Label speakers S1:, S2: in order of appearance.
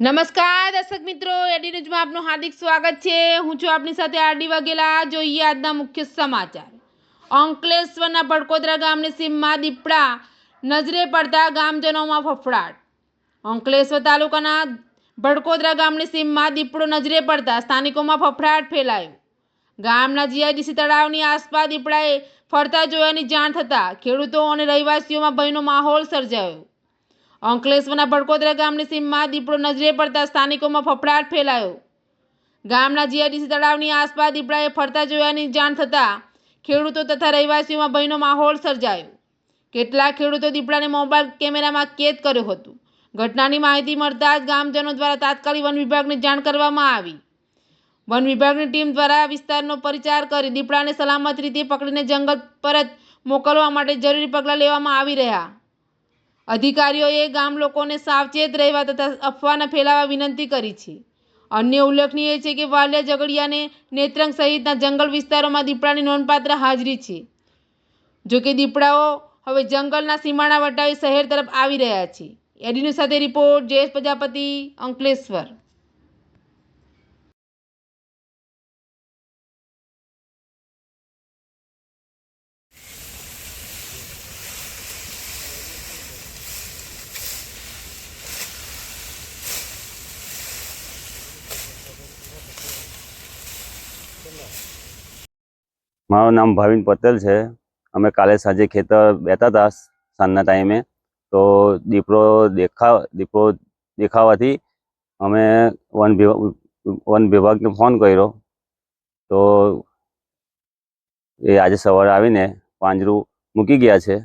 S1: નમસ્કાર, દર્શક મિત્રો, એડી ન્યૂઝમાં આપનું હાર્દિક સ્વાગત છે. હું છું આપની સાથે આરડી વાઘેલા. જોઈએ આજના મુખ્ય સમાચાર. અંકલેશ્વરના ભડકોદરા ગામની સીમમાં દીપડા નજરે પડતા ગામજનોમાં ફફડાટ. અંકલેશ્વર તાલુકાના ભડકોદરા ગામની સીમમાં દીપડો નજરે પડતા સ્થાનિકોમાં ફફડાટ ફેલાયો. ગામના જીઆઈડીસી તળાવની આસપાસ દીપડાએ ફરતા જોયાની જાણ થતાં ખેડૂતો અને રહેવાસીઓમાં ભયનો માહોલ સર્જાયો. અંકલેશ્વરના ભડકોદરા ગામની સીમમાં દીપડો નજરે પડતા સ્થાનિકોમાં ફફડાટ ફેલાયો. ગામના જીઆરડીસી તળાવની આસપાસ દીપડાએ ફરતા જોયાની જાણ થતાં ખેડૂતો તથા રહેવાસીઓમાં ભયનો માહોલ સર્જાયો. કેટલાક ખેડૂતો દીપડાને મોબાઈલ કેમેરામાં કેદ કર્યો હતો. ઘટનાની માહિતી મળતા જ ગામજનો દ્વારા તાત્કાલિક વન વિભાગને જાણ કરવામાં આવી. વન વિભાગની ટીમ દ્વારા વિસ્તારનો પરિચાર કરી દીપડાને સલામત રીતે પકડીને જંગલ પરત મોકલવા માટે જરૂરી પગલાં લેવામાં આવી રહ્યા. અધિકારીઓએ ગામ લોકોને સાવચેત રહેવા તથા અફવાના ફેલાવા વિનંતી કરી છે. અન્ય ઉલ્લેખનીય છે કે વાલિયા ઝઘડિયાને નેત્રંગ સહિતના જંગલ વિસ્તારોમાં દીપડાની નોંધપાત્ર હાજરી છે. જોકે દીપડાઓ હવે જંગલના સીમાડા વટાવી શહેર તરફ આવી રહ્યા છે. એડીનું સાથે રિપોર્ટ, જયેશ પ્રજાપતિ, અંકલેશ્વર.
S2: મારું નામ ભાવિન પટેલ છે. અમે કાલે સાંજે ખેતર બેઠા હતા સાંજના ટાઈમે. તો દીપડો દેખા, દીપડો દેખાવાથી અમે વન વિભાગ વન વિભાગને ફોન કર્યો. તો એ આજે સવારે આવીને પાંજરું મૂકી ગયા છે.